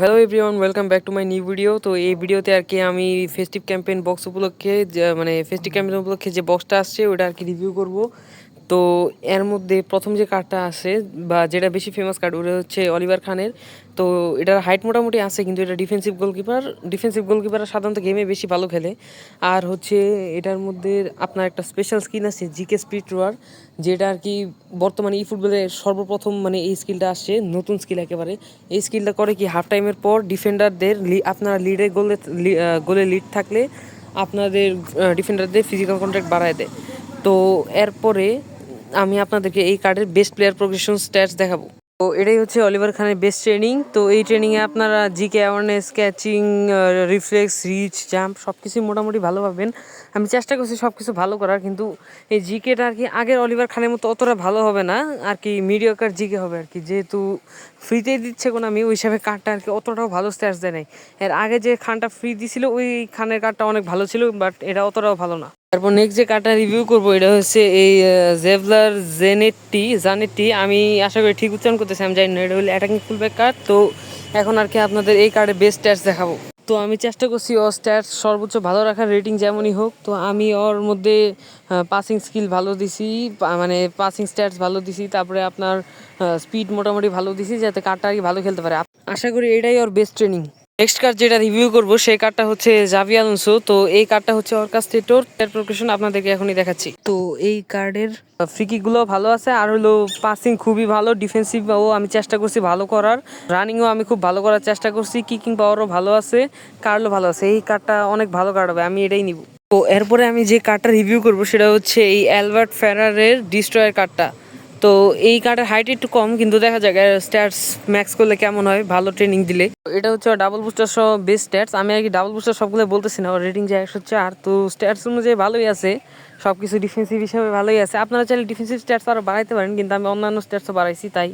Hello everyone welcome back to my new video তো এই ভিডিওতে আর কি আমি ফেস্টিভ ক্যাম্পেইন বক্স উপলক্ষে মানে ফেস্টিভ ক্যাম্পেইন উপলক্ষে যে বক্সটা আসছে, ওটা আর কি রিভিউ করব। তো এর মধ্যে প্রথম যে কার্ডটা আছে, বা যেটা বেশি ফেমাস কার্ড ওটা হচ্ছে অলিভার খানের তো এটার হাইট মোটামুটি আছে, কিন্তু এটা ডিফেন্সিভ গোলকিপার ডিফেন্সিভ গোলকিপার সাধারণত গেমে বেশি ভালো খেলে। আর হচ্ছে এটার মধ্যে আপনার একটা স্পেশাল স্কিন আছে জিকে স্পিড রোয়ার যেটা আর কি বর্তমানে ই ফুটবলে সর্বপ্রথম মানে এই স্কিলটা আসছে, নতুন স্কিল একেবারে। এই স্কিলটা করে কি হাফ টাইমের পর ডিফেন্ডারদের আপনারা লিডে গোলে গোলে লিড থাকলে আপনাদের ডিফেন্ডারদের ফিজিক্যাল কন্ট্যাক্ট বাড়ায় দেয়। তো এরপরে আমি আপনাদেরকে এই কার্ডের বেস্ট প্লেয়ার প্রোগ্রেশন স্ট্যাটস দেখাবো। তো এটাই হচ্ছে অলিভার খানের বেস্ট ট্রেনিং তো এই ট্রেনিংয়ে আপনারা GK awareness catching reflex reach jump সব কিছুই মোটামুটি ভালো পাবেন। আমি চেষ্টা করছি সব কিছু ভালো করার, কিন্তু এই জিকেটা আর কি আগের অলিভার খানের মতো অতটা ভালো হবে না। আর কি মিডিয়াকার জিকে হবে আর কি। যেহেতু ফ্রিতেই দিচ্ছে কোনো আমি, ওই হিসাবে কার্ডটা আর কি অতটাও ভালো স্ট্যাটস দেয় নাই। এর আগে যে খানটা ফ্রি দিছিল, ওই খানের কার্ডটা অনেক ভালো ছিল বাট এটা অতটাও ভালো না। তারপর নেক্সট যে কার্ডটা রিভিউ করব, এটা হচ্ছে এই জেভলার জেনেটটি জানেটটি আমি আশা করি ঠিক উচ্চারণ করতেছি, আমি জানি না, এটা হলো অ্যাটাকিং ফুলব্যাক কার্ড তো এখন আর কি আপনাদের এই কার্ডে বেস্ট স্ট্যাটস দেখাবো। তো আমি চেষ্টা করছি ওর স্ট্যাটস সর্বোচ্চ ভালো রাখার রেটিং যেমনই হোক, তো আমি ওর মধ্যে পাসিং স্কিল ভালো দিছি মানে পাসিং স্ট্যাটস ভালো দিছি, তারপরে আপনার স্পিড মোটামুটি ভালো দিছি, যাতে কার্ডটা আর কি ভালো খেলতে পারে। আশা করি এটাই ওর বেস্ট ট্রেনিং নেক্সট কার্ড যেটা রিভিউ করব, সেই কার্ডটা হচ্ছে জাভি আলোনসো তো এই কার্ডটা হচ্ছে ওর কাছ থেকে টোর প্রোকেশন আপনাদেরকে এখনই দেখাচ্ছি। তো এই কার্ডের ফ্রিকিগুলো ভালো আছে, আর হলো পাসিং খুবই ভালো ডিফেন্সিভ ও আমি চেষ্টা করছি ভালো করার। রানিংও আমি খুব ভালো করার চেষ্টা করছি কিকিং পাওয়ারও ভালো আছে কার্ডও ভালো আছে। এই কার্ডটা অনেক ভালো কার্ড হবে, আমি এটাই নিব। তো এরপরে আমি যে কার্ডটা রিভিউ করব, সেটা হচ্ছে এই অ্যালবার্ট ফেরারের ডিস্ট্রয়ের কার্ডটা তো এই কার্ডের হাইট একটু কম, কিন্তু দেখা যাক স্ট্যাটস ম্যাক্স করলে কেমন হয়, ভালো ট্রেনিং দিলে। এটা হচ্ছে ডাবল বুস্টার সহ বেস্ট স্ট্যাটস আমি আর কি ডাবল বুস্টার সবগুলো বলতেছি না রেটিং যে একশো চার। তো স্ট্যাটস অনুযায়ী ভালোই আছে সব কিছু ডিফেন্সিভ হিসাবে ভালোই আছে। আপনারা চাইলে ডিফেন্সিভ স্ট্যাটস আরও বাড়াইতে পারেন, কিন্তু আমি অন্যান্য স্ট্যাটসও বাড়াইছি, তাই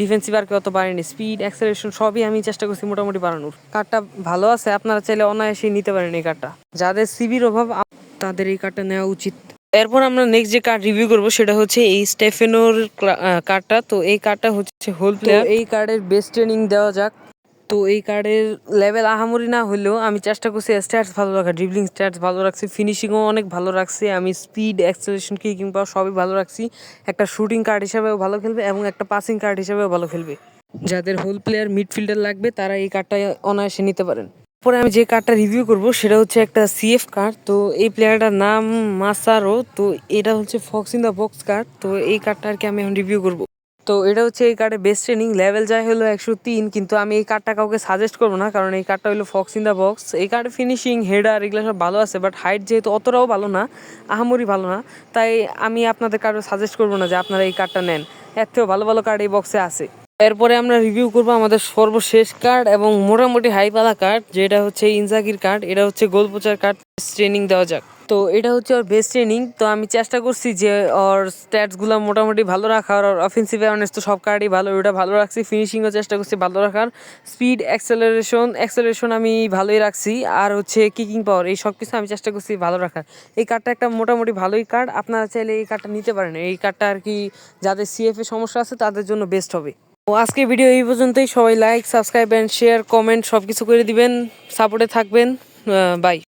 ডিফেন্সিভ আর কি অত বাড়েনি স্পিড অ্যাক্সেলারেশন সবই আমি চেষ্টা করছি মোটামুটি বাড়ানোর। কার্ডটা ভালো আছে, আপনারা চাইলে অনায়াসেই নিতে পারেন এই কার্ডটা যাদের সিবির অভাব, তাদের এই কার্ডটা নেওয়া উচিত। এরপর আমরা নেক্সট যে কার্ড রিভিউ করব সেটা হচ্ছে এই স্টেফেনোর কার্ডটা তো এই কার্ডটা হচ্ছে হোল প্লেয়ার এই কার্ডের বেস্ট ট্রেনিং দেওয়া যাক। তো এই কার্ডের লেভেল আহামরি না হলেও আমি চেষ্টা করছি স্ট্যাটস ভালো রাখার ড্রিবলিং স্ট্যাটস ভালো রাখছি ফিনিশিংও অনেক ভালো রাখছি আমি স্পিড অ্যাক্সেলেশন কিকিং পাওয়ার সবই ভালো রাখছি। একটা শুটিং কার্ড হিসাবেও ভালো খেলবে এবং একটা পাসিং কার্ড হিসাবেও ভালো খেলবে। যাদের হোল প্লেয়ার মিডফিল্ডার লাগবে তারা এই কার্ডটা অনায়াসে নিতে পারেন। পরে আমি যে কার্ডটা রিভিউ করব, সেটা হচ্ছে একটা সিএফ কার্ড তো এই প্লেয়ারটার নাম মাসারো তো এটা হচ্ছে fox in the box card তো এই কার্ডটা আর কি আমি এখন রিভিউ করব। তো এটা হচ্ছে এই কার্ডের বেস্ট ট্রেনিং লেভেল যায় হলো একশো তিন, কিন্তু আমি এই কার্ডটা কাউকে সাজেস্ট করব না, কারণ এই কার্ডটা হলো ফক্স ইন দ্য বক্স এই কার্ডের ফিনিশিং হেডার এগুলো সব ভালো আছে বাট হাইট যেহেতু অতটাও ভালো না, আহামরি ভালো না, তাই আমি আপনাদের কার্ডও সাজেস্ট করব না যে আপনারা এই কার্ডটা নেন। এর থেকেও ভালো ভালো কার্ড এই বক্সে আছে। এরপরে আমরা রিভিউ করব আমাদের সর্বশেষ কার্ড এবং মোটামুটি হাইপালা কার্ড যেটা হচ্ছে ইনজাগির কার্ড এটা হচ্ছে গোলপোচার কার্ড ট্রেনিং দেওয়া যাক। তো এটা হচ্ছে ওর বেস্ট ট্রেনিং তো আমি চেষ্টা করছি যে ওর স্ট্যাটসগুলো মোটামুটি ভালো রাখার, ওর অফেন্সিভ অ্যাওয়ারনেস তো সব কার্ডই ভালো ওটা ভালো রাখছি ফিনিশিংও চেষ্টা করছি ভালো রাখার। স্পিড অ্যাক্সেলারেশন অ্যাক্সেলারেশন আমি ভালোই রাখছি, আর হচ্ছে কিকিং পাওয়ার এই সব কিছু আমি চেষ্টা করছি ভালো রাখার। এই কার্ডটা একটা মোটামুটি ভালোই কার্ড আপনারা চাইলে এই কার্ডটা নিতে পারেন, এই কার্ডটা আর কি যাদের সিএফ সমস্যা আছে তাদের জন্য বেস্ট হবে। আজকে ভিডিও এই পর্যন্তই। সবাই like subscribe and share comment সব কিছু করে দিবেন। সাপোর্টে থাকবেন। বাই